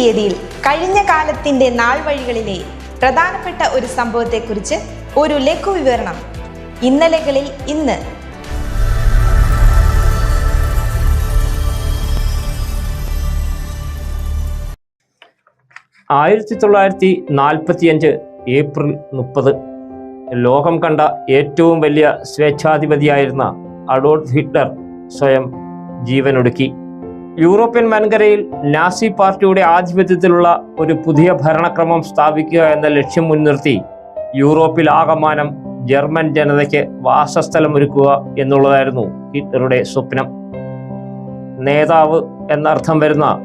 വേദിയിൽ കഴിഞ്ഞ കാലത്തിന്റെ നാൾ വഴികളിലെ പ്രധാനപ്പെട്ട ഒരു സംഭവത്തെക്കുറിച്ച് ഒരു ലഘു വിവരണം ഇന്നലകളിൽ ഇന്ന്. ആയിരത്തി തൊള്ളായിരത്തി നാൽപ്പത്തിയഞ്ച് ഏപ്രിൽ മുപ്പത്. ലോകം കണ്ട ഏറ്റവും വലിയ സ്വേച്ഛാധിപതിയായിരുന്ന അഡോൾഫ് ഹിറ്റ്ലർ സ്വയം ജീവനൊടുക്കി. യൂറോപ്യൻ വൻകരയിൽ നാസി പാർട്ടിയുടെ ആധിപത്യത്തിലുള്ള ഒരു പുതിയ ഭരണക്രമം സ്ഥാപിക്കുക എന്ന ലക്ഷ്യം മുൻനിർത്തി യൂറോപ്പിൽ ആകമാനം ജർമ്മൻ ജനതയ്ക്ക് വാസസ്ഥലം ഒരുക്കുക എന്നുള്ളതായിരുന്നു ഹിറ്റ്ലറുടെ സ്വപ്നം. നേതാവ് എന്നർത്ഥം വരുന്ന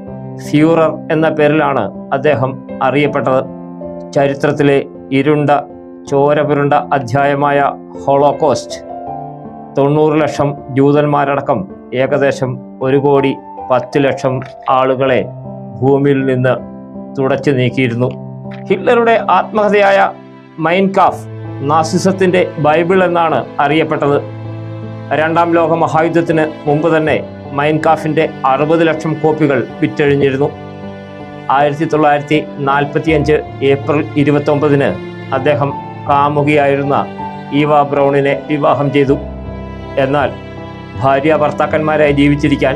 ഫ്യൂറർ എന്ന പേരിലാണ് അദ്ദേഹം അറിയപ്പെട്ടത്. ചരിത്രത്തിലെ ഇരുണ്ട ചോരപുരുണ്ട അധ്യായമായ ഹോളോകോസ്റ്റ് തൊണ്ണൂറ് ലക്ഷം ജൂതന്മാരടക്കം ഏകദേശം ഒരു കോടി പത്ത് ലക്ഷം ആളുകളെ ഭൂമിയിൽ നിന്ന് തുടച്ചു നീക്കിയിരുന്നു. ഹിറ്റ്ലറുടെ ആത്മകഥയായ മൈൻകാഫ് നാസിസത്തിന്റെ ബൈബിൾ എന്നാണ് അറിയപ്പെട്ടത്. രണ്ടാം ലോക മഹായുദ്ധത്തിന് മുമ്പ് തന്നെ മൈൻകാഫിന്റെ അറുപത് ലക്ഷം കോപ്പികൾ വിറ്റഴിഞ്ഞിരുന്നു. ആയിരത്തി തൊള്ളായിരത്തി നാൽപ്പത്തി അഞ്ച് ഏപ്രിൽ ഇരുപത്തി ഒമ്പതിന് അദ്ദേഹം കാമുകിയായിരുന്ന ഈവ ബ്രൗണിനെ വിവാഹം ചെയ്തു. എന്നാൽ ഭാര്യ ഭർത്താക്കന്മാരായി ജീവിച്ചിരിക്കാൻ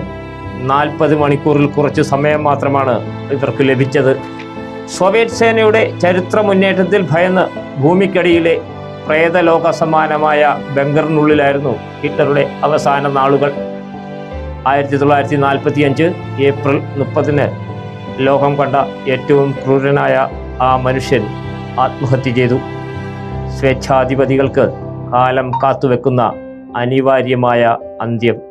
നാൽപ്പത് മണിക്കൂറിൽ കുറച്ച് സമയം മാത്രമാണ് ഇവർക്ക് ലഭിച്ചത്. സോവിയറ്റ് സേനയുടെ ചരിത്ര മുന്നേറ്റത്തിൽ ഭയന്ന് ഭൂമിക്കടിയിലെ പ്രേതലോക സമാനമായ ബംഗറിനുള്ളിലായിരുന്നു ഹിറ്റ്ലറുടെ അവസാന നാളുകൾ. ആയിരത്തി തൊള്ളായിരത്തി നാൽപ്പത്തി അഞ്ച് ഏപ്രിൽ മുപ്പതിന് ലോകം കണ്ട ഏറ്റവും ക്രൂരനായ ആ മനുഷ്യൻ ആത്മഹത്യ ചെയ്തു. സ്വേച്ഛാധിപതികൾക്ക് കാലം കാത്തുവെക്കുന്ന അനിവാര്യമായ അന്ത്യം.